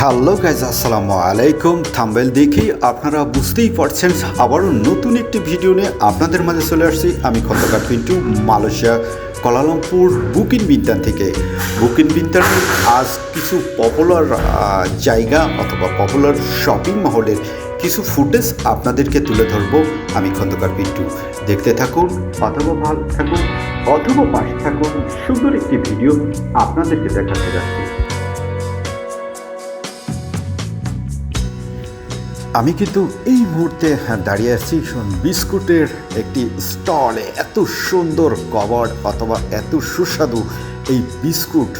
Hello guys আসসালামু আলাইকুম thumbnail দেখি, আপনারা বুঝতেই পারছেন। আবারও নতুন একটি ভিডিও নিয়ে আপনাদের মাঝে চলে আসছি। আমি Khandakar Pintu, Malaysia Kuala Lumpur Bukit Bintang থেকে। বুকিন বিদ্যানের আজ কিছু পপুলার জায়গা অথবা পপুলার শপিং মহলের কিছু ফুটেজ আপনাদেরকে তুলে ধরবো আমি খন্দকার পিন্টু। দেখতে থাকুন, অথবা ভালো থাকুন, অথবা পাশে থাকুন, সুন্দর একটি ভিডিও আপনাদেরকে দেখাতে যাচ্ছি। আমি কিন্তু এই মুহূর্তে দাঁড়িয়ে আছি বিস্কুটের একটি স্টলে। এত সুন্দর কভার অথবা এত সুস্বাদু এই বিস্কুট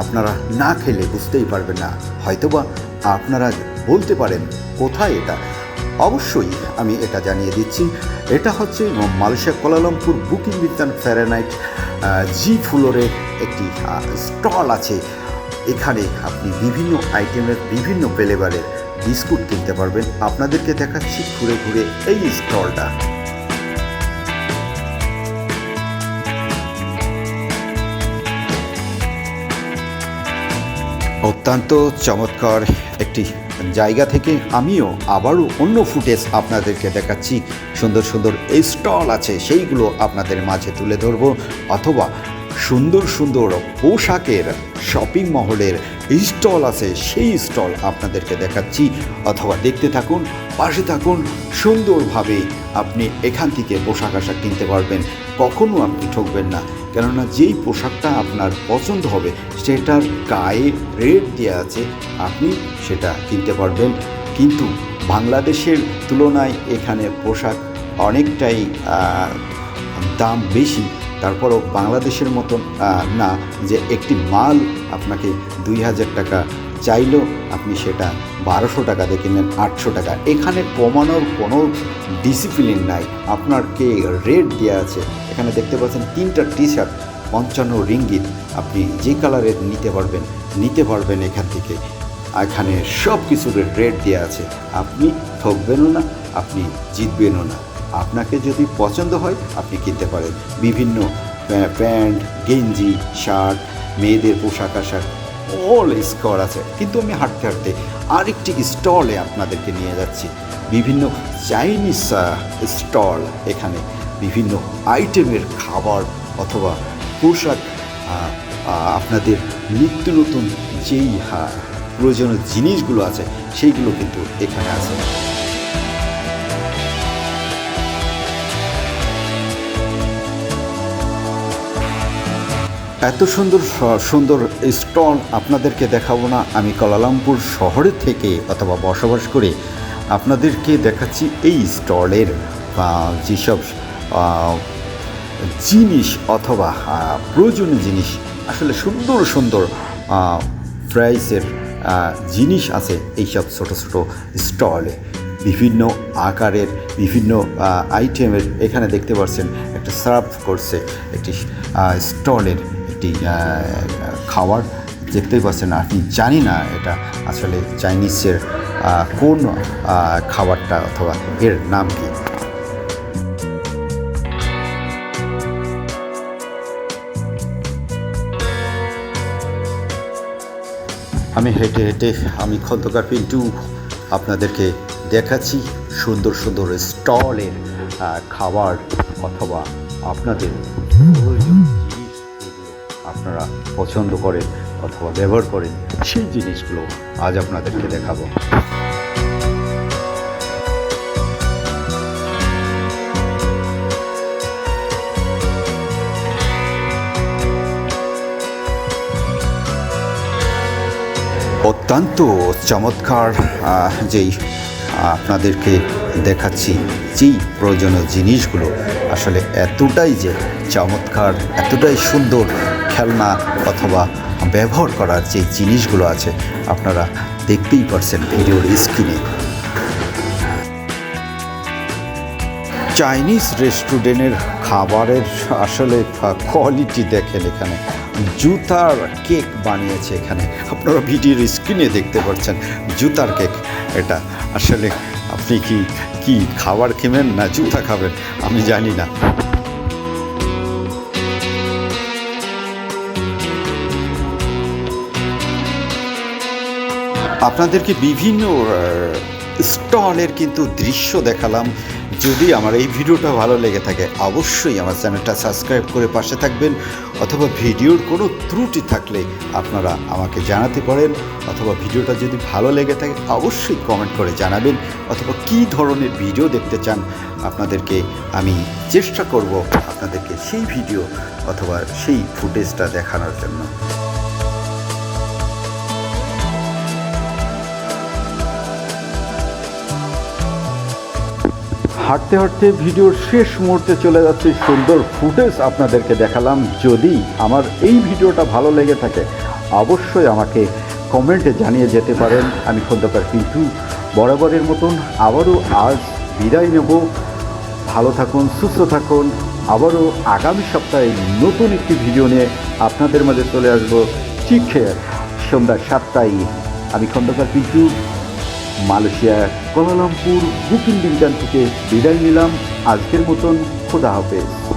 আপনারা না খেলে বুঝতেই পারবেন না। হয়তোবা আপনারা বলতে পারেন, কোথায় এটা? অবশ্যই আমি এটা জানিয়ে দিচ্ছি। এটা হচ্ছে মালয়েশিয়া কোলালামপুর বুকিং বিদ্যান ফ্যারেনাইট জি ফ্লোরের একটি স্টল আছে। এখানে আপনি বিভিন্ন আইটেমের বিভিন্ন ফ্লেভারের বিস্কুট কিনতে পারবেন। আপনাদেরকে দেখাচ্ছি ঘুরে ঘুরে এই স্টলটা। অত্যন্ত চমৎকার একটি জায়গা থেকে আমিও আবারও অন্য ফুটেজ আপনাদেরকে দেখাচ্ছি। সুন্দর সুন্দর এই স্টল আছে, সেইগুলো আপনাদের মাঝে তুলে ধরবো। অথবা সুন্দর সুন্দর পোশাকের শপিং মহলের স্টল আছে, সেই স্টল আপনাদেরকে দেখাচ্ছি। অথবা দেখতে থাকুন, পাশে থাকুন, সুন্দরভাবে আপনি এখান থেকে পোশাক আশাক কিনতে পারবেন। কখনো আপনি ঠকবেন না। কেননা যেই পোশাকটা আপনার পছন্দ হবে, সেটার গায়ে রেট দেওয়া আছে, আপনি সেটা কিনতে পারবেন। কিন্তু বাংলাদেশের তুলনায় এখানে পোশাক অনেকটাই দাম বেশি। তারপরও বাংলাদেশের মতন না যে একটি মাল আপনাকে দুই হাজার টাকা চাইলেও আপনি সেটা বারোশো টাকা দিয়ে কিনলেন, আটশো টাকা। এখানে কমানোর কোনো ডিসিপ্লিন নাই। আপনার কে রেট দেওয়া আছে? এখানে দেখতে পাচ্ছেন তিনটা টি শার্ট পঞ্চান্ন রিঙ্গিত। আপনি যে কালারের নিতে পারবেন নিতে পারবেন এখান থেকে। এখানে সব কিছুর রেট দেওয়া আছে। আপনি ঠকবেনও না, আপনি জিতবেনও না। আপনাকে যদি পছন্দ হয়, আপনি কিনতে পারেন। বিভিন্ন প্যান্ট, গেঞ্জি, শার্ট, মেয়েদের পোশাক আশাক অল স্কর আছে। কিন্তু আমি হাঁটতে হাঁটতে আরেকটি স্টলে আপনাদেরকে নিয়ে যাচ্ছি। বিভিন্ন চাইনিজ স্টল এখানে। বিভিন্ন আইটেমের খাবার অথবা পোশাক আপনাদের নিত্য নতুন যেই প্রয়োজনীয় জিনিসগুলো আছে, সেইগুলো কিন্তু এখানে আছে। এত সুন্দর সুন্দর স্টল আপনাদেরকে দেখাবো না। আমি কলালামপুর শহরের থেকে অথবা বসবাস করে আপনাদেরকে দেখাচ্ছি এই স্টলের যেসব জিনিস অথবা প্রয়োজনীয় জিনিস, আসলে সুন্দর সুন্দর প্রাইসের জিনিস আছে এইসব ছোটো ছোটো স্টলে। বিভিন্ন আকারের, বিভিন্ন আইটেমের এখানে দেখতে পাচ্ছেন একটা সার্ভ করছে একটি স্টলের একটি খাবার দেখতেই পাচ্ছেন। আপনি জানি না এটা আসলে চাইনিজের কোন খাবারটা অথবা এর নাম কি। আমি হেঁটে হেঁটে আমি খন্দকার পিন্টু আপনাদেরকে দেখাচ্ছি সুন্দর সুন্দর স্টলের খাবার অথবা আপনাদের প্রয়োজন। আপনারা পছন্দ করেন অথবা ব্যবহার করেন, সেই জিনিসগুলো আজ আপনাদেরকে দেখাবো। অত্যন্ত চমৎকার যেই আপনাদেরকে দেখাচ্ছি, যেই প্রয়োজনীয় জিনিসগুলো আসলে এতটাই যে চমৎকার, এতটাই সুন্দর খেলনা অথবা ব্যবহার করার যে জিনিসগুলো আছে, আপনারা দেখতেই পারছেন ভিডিওর স্ক্রিনে। চাইনিজ রেস্টুরেন্টের খাবারের আসলে কোয়ালিটি দেখেন এখানে। জুতার কেক বানিয়েছে এখানে। আপনারা ভিডিওর স্ক্রিনে দেখতে পাচ্ছেন জুতার কেক। এটা আসলে আপনি কি কি খাবার খেবেন না জুতা খাবেন, আমি জানি না। আপনাদেরকে বিভিন্ন স্টলের কিন্তু দৃশ্য দেখালাম। যদি আমার এই ভিডিওটা ভালো লেগে থাকে, অবশ্যই আমার চ্যানেলটা সাবস্ক্রাইব করে পাশে থাকবেন, অথবা ভিডিওর কোনো ত্রুটি থাকলে আপনারা আমাকে জানাতে পারেন, অথবা ভিডিওটা যদি ভালো লেগে থাকে, অবশ্যই কমেন্ট করে জানাবেন, অথবা কী ধরনের ভিডিও দেখতে চান আপনাদেরকে আমি চেষ্টা করব আপনাদেরকে সেই ভিডিও অথবা সেই ফুটেজটা দেখানোর জন্য। হাঁটতে হাঁটতে ভিডিওর শেষ মুহূর্তে চলে যাচ্ছে সুন্দর ফুটেজ আপনাদেরকে দেখালাম। যদি আমার এই ভিডিওটা ভালো লেগে থাকে, অবশ্যই আমাকে কমেন্টে জানিয়ে যেতে পারেন। আমি খন্দকার কিন্তু বরাবরের মতন আবারও আজ বিদায় নেব। ভালো থাকুন, সুস্থ থাকুন। আবারও আগামী সপ্তাহে নতুন একটি ভিডিও নিয়ে আপনাদের মাঝে চলে আসব। ঠিক সন্ধ্যা সাতটায়। আমি Khandakar Pintu Malaysia Kuala Lumpur Bukit বিজ্ঞান থেকে বিদায় নিলাম। আজকের মতন খোদা হাফেজ।